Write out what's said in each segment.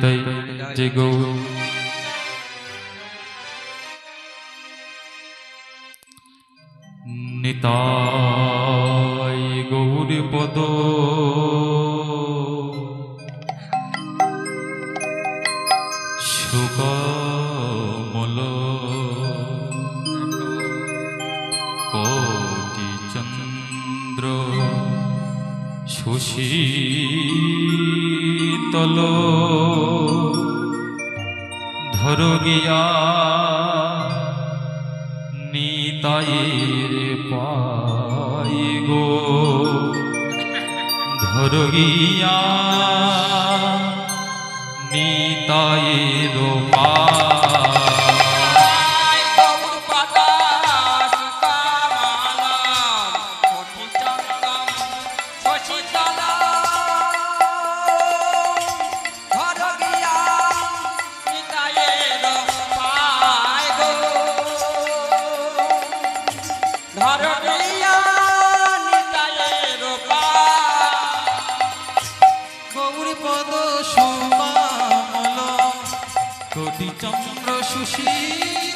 হৃদয় জেগো নিতাই গৌর পদ। সুকমল। কোটি চন্দ্র। শশীতল ধর গিয়া নিতায়ের পাই গো। ধর গিয়া নিতায়ের পায় গৌর পদ সোমা কোটি চন্দ্র সুশীল।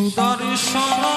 সুদর্শন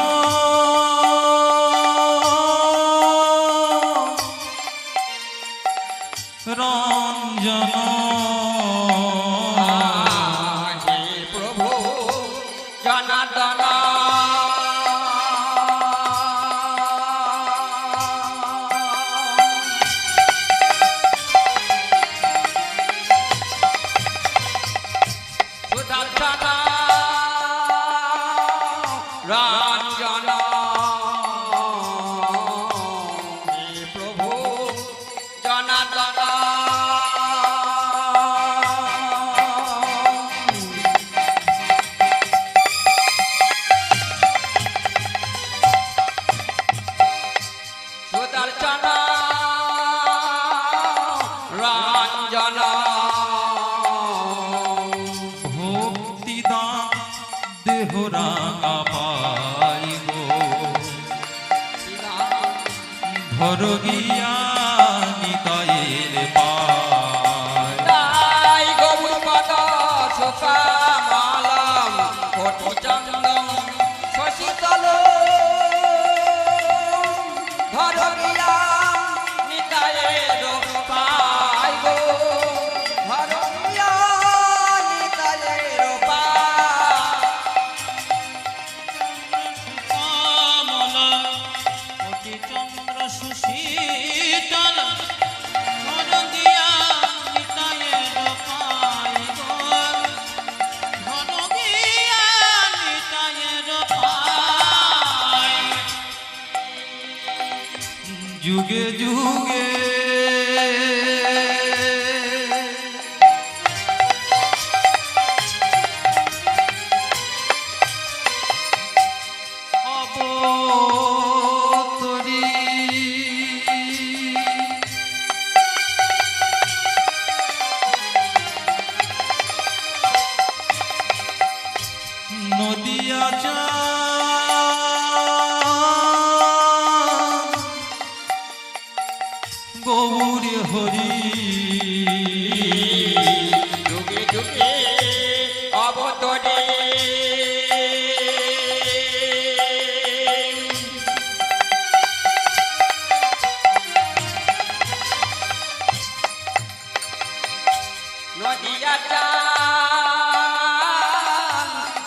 হর গিয়া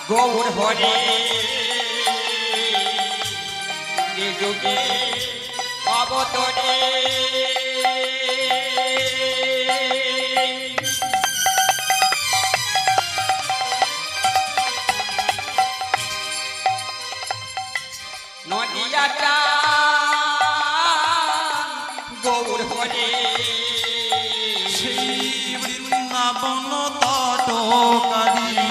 গৌর হরে যোগী অবতরে নদিয়াটা গৌর হরে সেই বৃন্দাবন তটকারী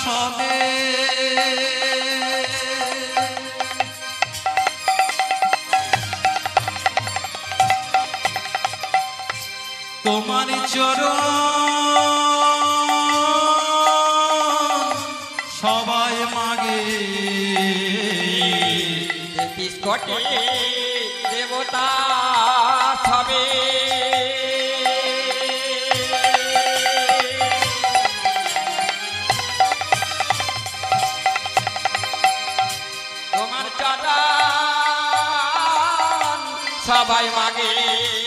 দর্শনে তোমার চরণ সবাই মাগে।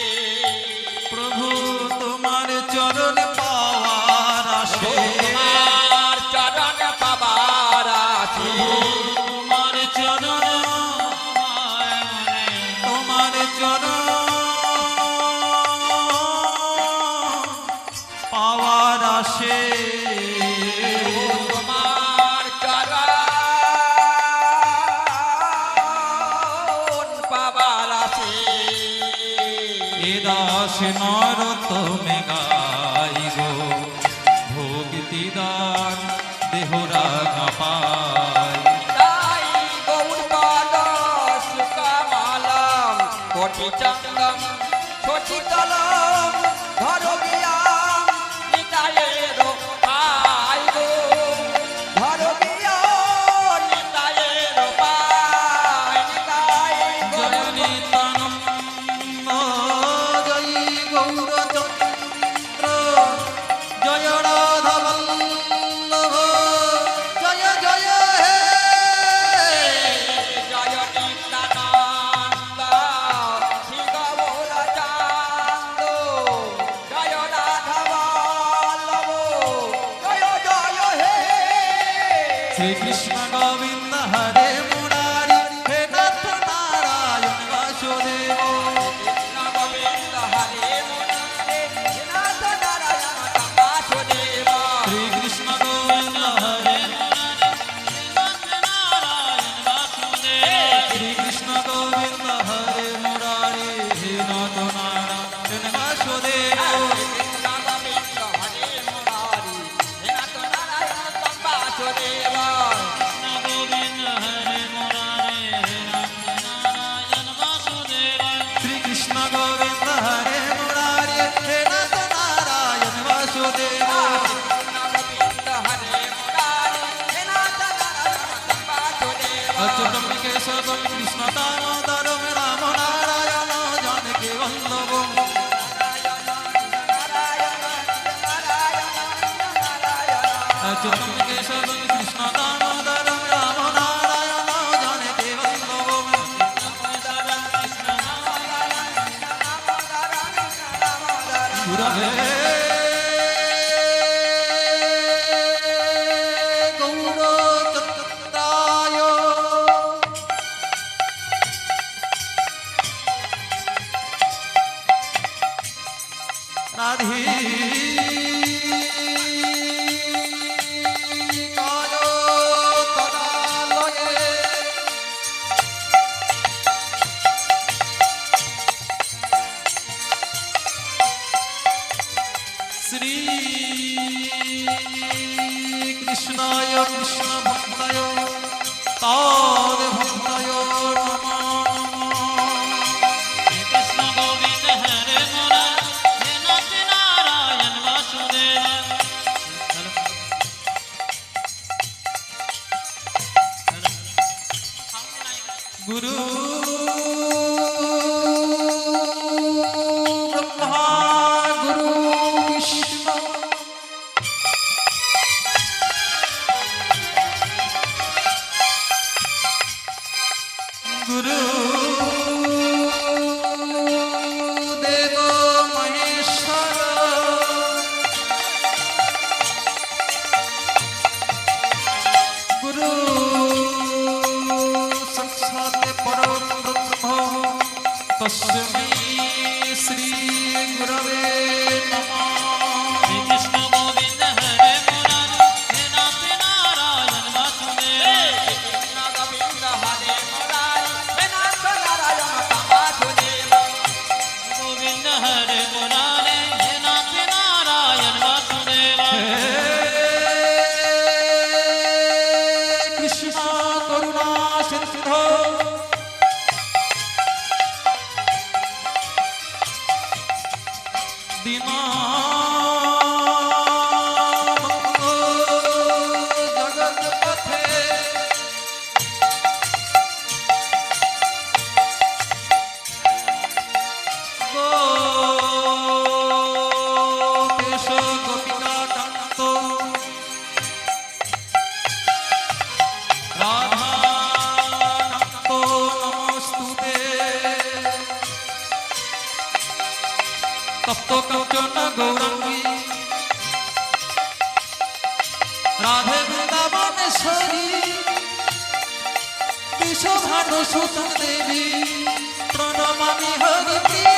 শ্রীকৃষ্ণ গোবিন্দ হরে মুরারি হে নাথ নারায়ণ বাসুদেব। কৃষ্ণ গোবিন্দ হরে গোবিন্দ হরে মুরারি হে নাথ নারায়ণ বাসুদেব। কেশব কৃষ্ণ দামোদর রাম নারায়ণ জনকে বল্লভ শ্রী কৃষ্ণায় কৃষ্ণ ভক্তায় তার ভক্তায় Guru i Você... তপ্ত কাঞ্চন গৌরঙ্গী রাধে বৃন্দাবনেশ্বরী বিশ্বভানুসুত দেবী প্রণমামি হরিতি